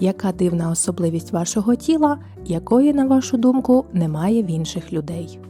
Яка дивна особливість вашого тіла, якої, на вашу думку, немає в інших людей?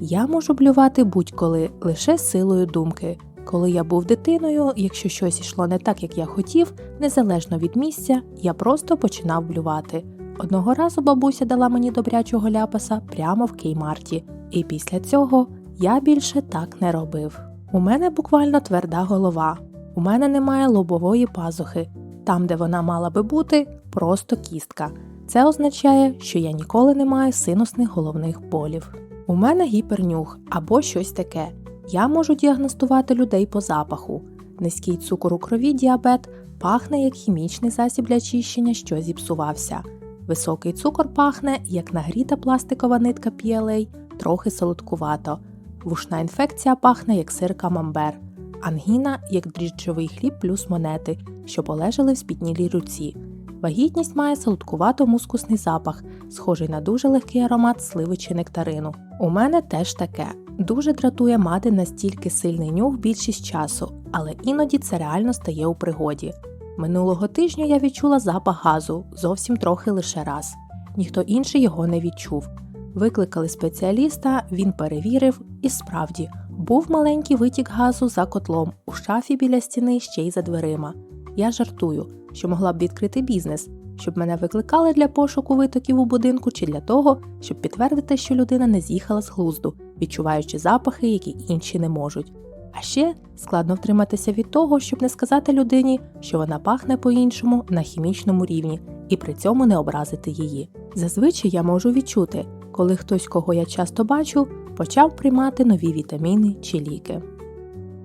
Я можу блювати будь-коли лише силою думки. Коли я був дитиною, якщо щось йшло не так, як я хотів, незалежно від місця, я просто починав блювати. Одного разу бабуся дала мені добрячого ляпаса прямо в кеймарті, і після цього я більше так не робив. У мене буквально тверда голова. У мене немає лобової пазухи. Там, де вона мала би бути, просто кістка. Це означає, що я ніколи не маю синусних головних болів. У мене гіпернюх або щось таке. Я можу діагностувати людей по запаху. Низький цукор у крові діабет пахне як хімічний засіб для чищення, що зіпсувався. Високий цукор пахне як нагріта пластикова нитка PLA, трохи солодкувато. Вушна інфекція пахне як сир камамбер, ангіна як дріжджовий хліб плюс монети, що полежали в спітнілій руці. Вагітність має солодкувато мускусний запах, схожий на дуже легкий аромат сливи чи нектарину. У мене теж таке. Дуже дратує мати настільки сильний нюх більшість часу, але іноді це реально стає у пригоді. Минулого тижня я відчула запах газу зовсім трохи лише раз. Ніхто інший його не відчув. Викликали спеціаліста, він перевірив, і справді був маленький витік газу за котлом у шафі біля стіни ще й за дверима. Я жартую, що могла б відкрити бізнес, щоб мене викликали для пошуку витоків у будинку чи для того, щоб підтвердити, що людина не з'їхала з глузду, відчуваючи запахи, які інші не можуть. А ще складно втриматися від того, щоб не сказати людині, що вона пахне по-іншому на хімічному рівні, і при цьому не образити її. Зазвичай я можу відчути, коли хтось, кого я часто бачу, почав приймати нові вітаміни чи ліки.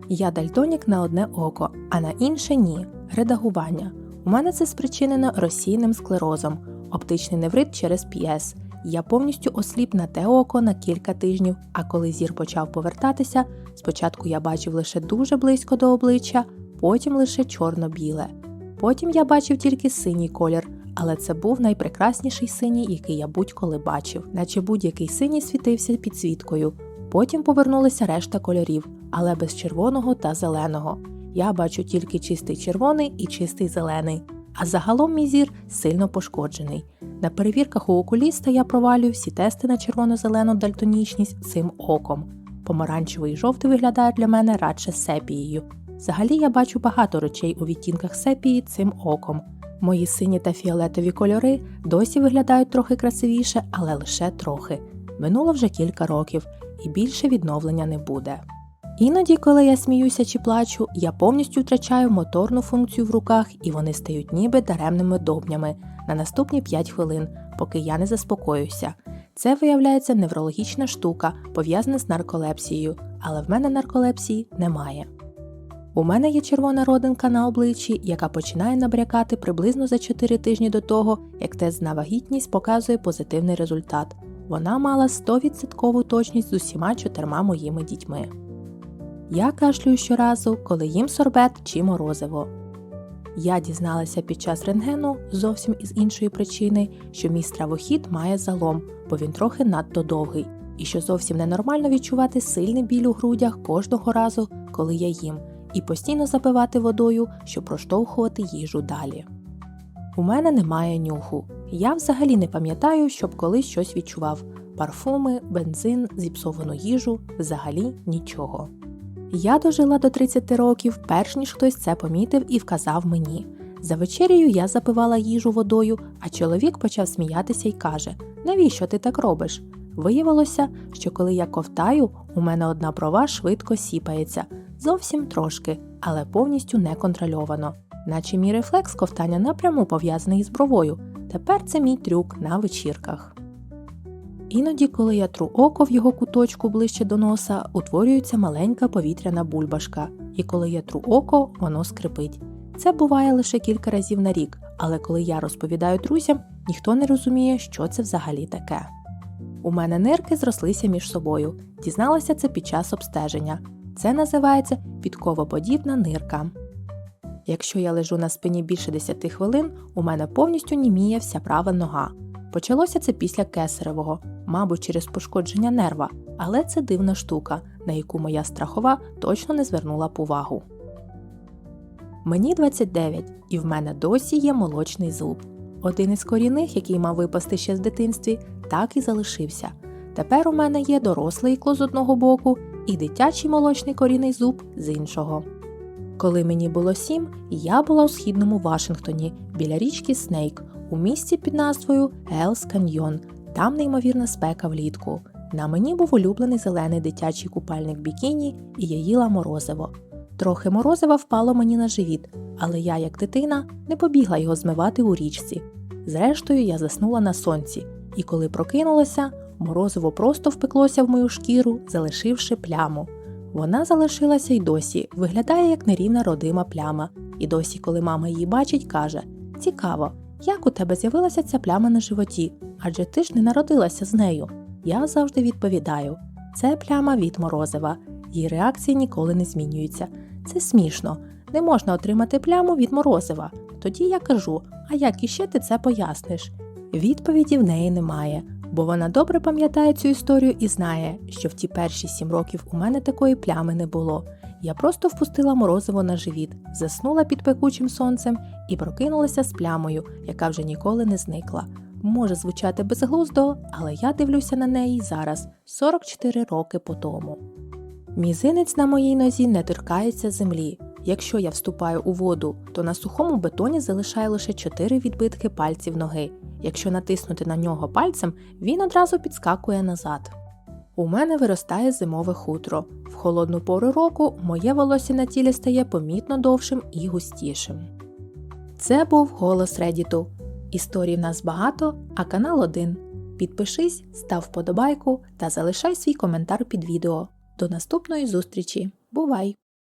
Я дальтонік на одне око, а на інше ні редагування. У мене це спричинено розсійним склерозом, оптичний неврит через п'єс. Я повністю осліп на те око на кілька тижнів, а коли зір почав повертатися, спочатку я бачив лише дуже близько до обличчя, потім лише чорно-біле. Потім я бачив тільки синій колір, але це був найпрекрасніший синій, який я будь-коли бачив, наче будь-який синій світився підсвіткою. Потім повернулися решта кольорів, але без червоного та зеленого. Я бачу тільки чистий червоний і чистий зелений, а загалом мій зір сильно пошкоджений. На перевірках у окуліста я провалюю всі тести на червоно-зелену дальтонічність цим оком. Помаранчевий і жовтий виглядають для мене радше сепією. Взагалі я бачу багато речей у відтінках сепії цим оком. Мої сині та фіолетові кольори досі виглядають трохи красивіше, але лише трохи. Минуло вже кілька років, і більше відновлення не буде. Іноді, коли я сміюся чи плачу, я повністю втрачаю моторну функцію в руках, і вони стають ніби даремними довбнями на наступні 5 хвилин, поки я не заспокоюся. Це виявляється неврологічна штука, пов'язана з нарколепсією, але в мене нарколепсії немає. У мене є червона родинка на обличчі, яка починає набрякати приблизно за 4 тижні до того, як тест на вагітність показує позитивний результат. Вона мала 100% точність з усіма чотирма моїми дітьми. Я кашлюю щоразу, коли їм сорбет чи морозиво. Я дізналася під час рентгену зовсім із іншої причини, що мій стравохід має залом, бо він трохи надто довгий, і що зовсім ненормально відчувати сильний біль у грудях кожного разу, коли я їм, і постійно запивати водою, щоб проштовхувати їжу далі. У мене немає нюху. Я взагалі не пам'ятаю, щоб колись щось відчував парфуми, бензин, зіпсовану їжу, взагалі нічого. Я дожила до 30 років, перш ніж хтось це помітив і вказав мені. За вечерею я запивала їжу водою, а чоловік почав сміятися і каже: Навіщо ти так робиш? Виявилося, що коли я ковтаю, у мене одна прова швидко сіпається, зовсім трошки, але повністю неконтрольовано. Наче мій рефлекс ковтання напряму пов'язаний із бровою. Тепер це мій трюк на вечірках. Іноді, коли я тру око в його куточку ближче до носа, утворюється маленька повітряна бульбашка, і коли я тру око, воно скрипить. Це буває лише кілька разів на рік, але коли я розповідаю друзям, ніхто не розуміє, що це взагалі таке. У мене нирки зрослися між собою. Дізналася це під час обстеження. Це називається підковоподібна нирка. Якщо я лежу на спині більше 10 хвилин, у мене повністю німіє вся права нога. Почалося це після кесаревого, мабуть, через пошкодження нерва, але це дивна штука, на яку моя страхова точно не звернула б увагу. Мені 29, і в мене досі є молочний зуб. Один із корінних, який мав випасти ще з дитинстві, так і залишився. Тепер у мене є дорослий ікло з одного боку і дитячий молочний корінний зуб з іншого. Коли мені було сім, я була у східному Вашингтоні біля річки Снейк у місті під назвою Елс Каньйон. Там неймовірна спека влітку. На мені був улюблений зелений дитячий купальник бікіні, і я їла морозиво. Трохи морозива впало мені на живіт, але я, як дитина, не побігла його змивати у річці. Зрештою, я заснула на сонці, і коли прокинулася, морозиво просто впеклося в мою шкіру, залишивши пляму. Вона залишилася й досі, виглядає як нерівна родима пляма. І досі, коли мама її бачить, каже: Цікаво, як у тебе з'явилася ця пляма на животі? Адже ти ж не народилася з нею. Я завжди відповідаю: це пляма від морозива. Її реакції ніколи не змінюються. Це смішно. Не можна отримати пляму від морозива. Тоді я кажу: а як іще ти це поясниш? Відповіді в неї немає, бо вона добре пам'ятає цю історію і знає, що в ті перші сім років у мене такої плями не було. Я просто впустила морозиво на живіт, заснула під пекучим сонцем і прокинулася з плямою, яка вже ніколи не зникла. Може звучати безглуздо, але я дивлюся на неї зараз, 44 роки по тому. Мізинець на моїй нозі не торкається землі. Якщо я вступаю у воду, то на сухому бетоні залишає лише 4 відбитки пальців ноги. Якщо натиснути на нього пальцем, він одразу підскакує назад. У мене виростає зимове хутро. В холодну пору року моє волосся на тілі стає помітно довшим і густішим. Це був голос Редіту. Історій в нас багато, а канал один. Підпишись, став вподобайку та залишай свій коментар під відео. До наступної зустрічі. Бувай!